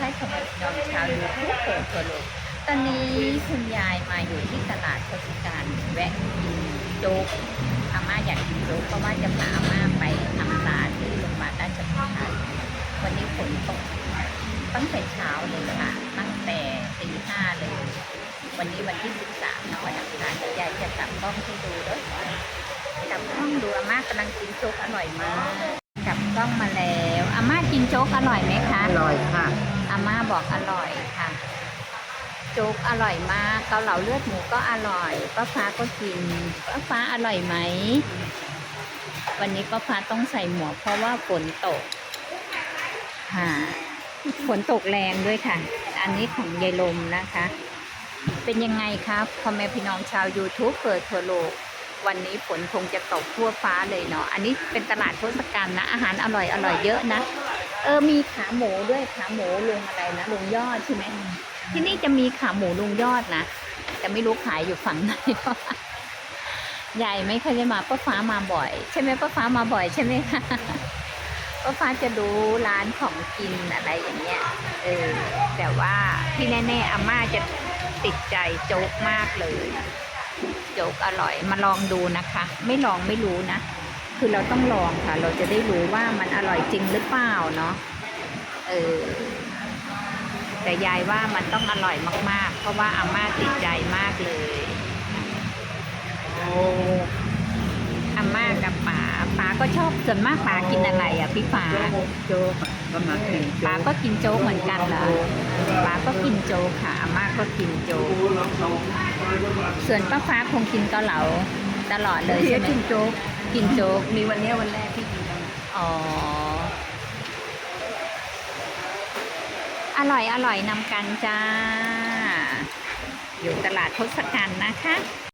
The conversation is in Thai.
ช่ของน้องชาวยูทูบเปิดตัวโลกตอนนี้คุณยายมาอยู่ที่ตลาดทศการแวะกินโจ๊กอาม่าอยากกินโจ๊กเพราะว่าจะพาอาม่าไปทำตาที่โรงพยาบาลราชพิพัฒน์วันนี้ฝนตกตั้งแต่เช้าเลยค่ะ ตั้งแต่ตีห้าเลย วันนี้วันที่13นะวันอังคารเดี๋ยวยายจะจับกล้องให้ดูด้วยจับกล้องดูอาม่ากำลังกินโจ๊กอร่อยมากจับกล้องมาแล้วอาม่ากินโจ๊กอร่อยไหมคะอร่อยค่ะ ม่าบอกอร่อยค่ะ โจ๊กอร่อยมากเกาเหลาเลือดหมูก็อร่อยป้าฟ้าก็กินป้าฟ้าอร่อยไหม วันนี้ป้าฟ้าต้องใส่หมวกเพราะว่าฝนตกค่ะฝนตกแรงด้วยค่ะ อันนี้ของยายลมนะคะ เป็นยังไงครับพ่อแม่พี่น้องชาว YouTube เปิดทั่วโลก วันนี้ฝนคงจะตกทั่วฟ้าเลยเนาะ อันนี้เป็นตลาดทศกัณฐ์นะ อาหารอร่อยอร่อยเยอะนะ เออ มีขาหมูด้วยขาหมูลุงอะไรนะลุงยอดใช่ไหม ที่นี่จะมีขาหมูลุงยอดนะ แต่ไม่รู้ขายอยู่ฝั่งไหนใหญ่ไม่เคยมาป้าฟ้ามาบ่อย ใช่ไหมป้าฟ้ามาบ่อยใช่ไหมคะป้าฟ้าจะดูร้านของกินอะไรอย่างเงี้ย เออ แต่ว่าที่แน่ๆอาม่าจะติดใจโจ๊กมากเลย โจ๊กอร่อย มาลองดูนะคะ ไม่ลองไม่รู้นะ คือเราต้องลองค่ะ เราจะได้รู้ว่ามันอร่อยจริงหรือเปล่าเนาะเออแต่ยายว่ามันต้องอร่อยมาก ๆ เพราะว่าอาม่าติดใจมากเลย โอ้อาม่ากับป๋าป๋า ก็ชอบส่วนมากป๋ากินอะไรอะพี่ป๋าโจ๊กก็มากินป๋าก็กินโจ๊กเหมือนกันเหรอป๋าก็กินโจ๊กค่ะอาม่าก็กินโจ๊กส่วนป้าฟ้าคงกินเกาเหลาตลอดเลยเพียใช่ไหมกินโจ๊กกินโจ๊กมีวันนี้วันแรกที่กินกันอ๋ออร่อยอร่อยนำกันจ้า อยู่ตลาดทศกัณฐ์นะคะ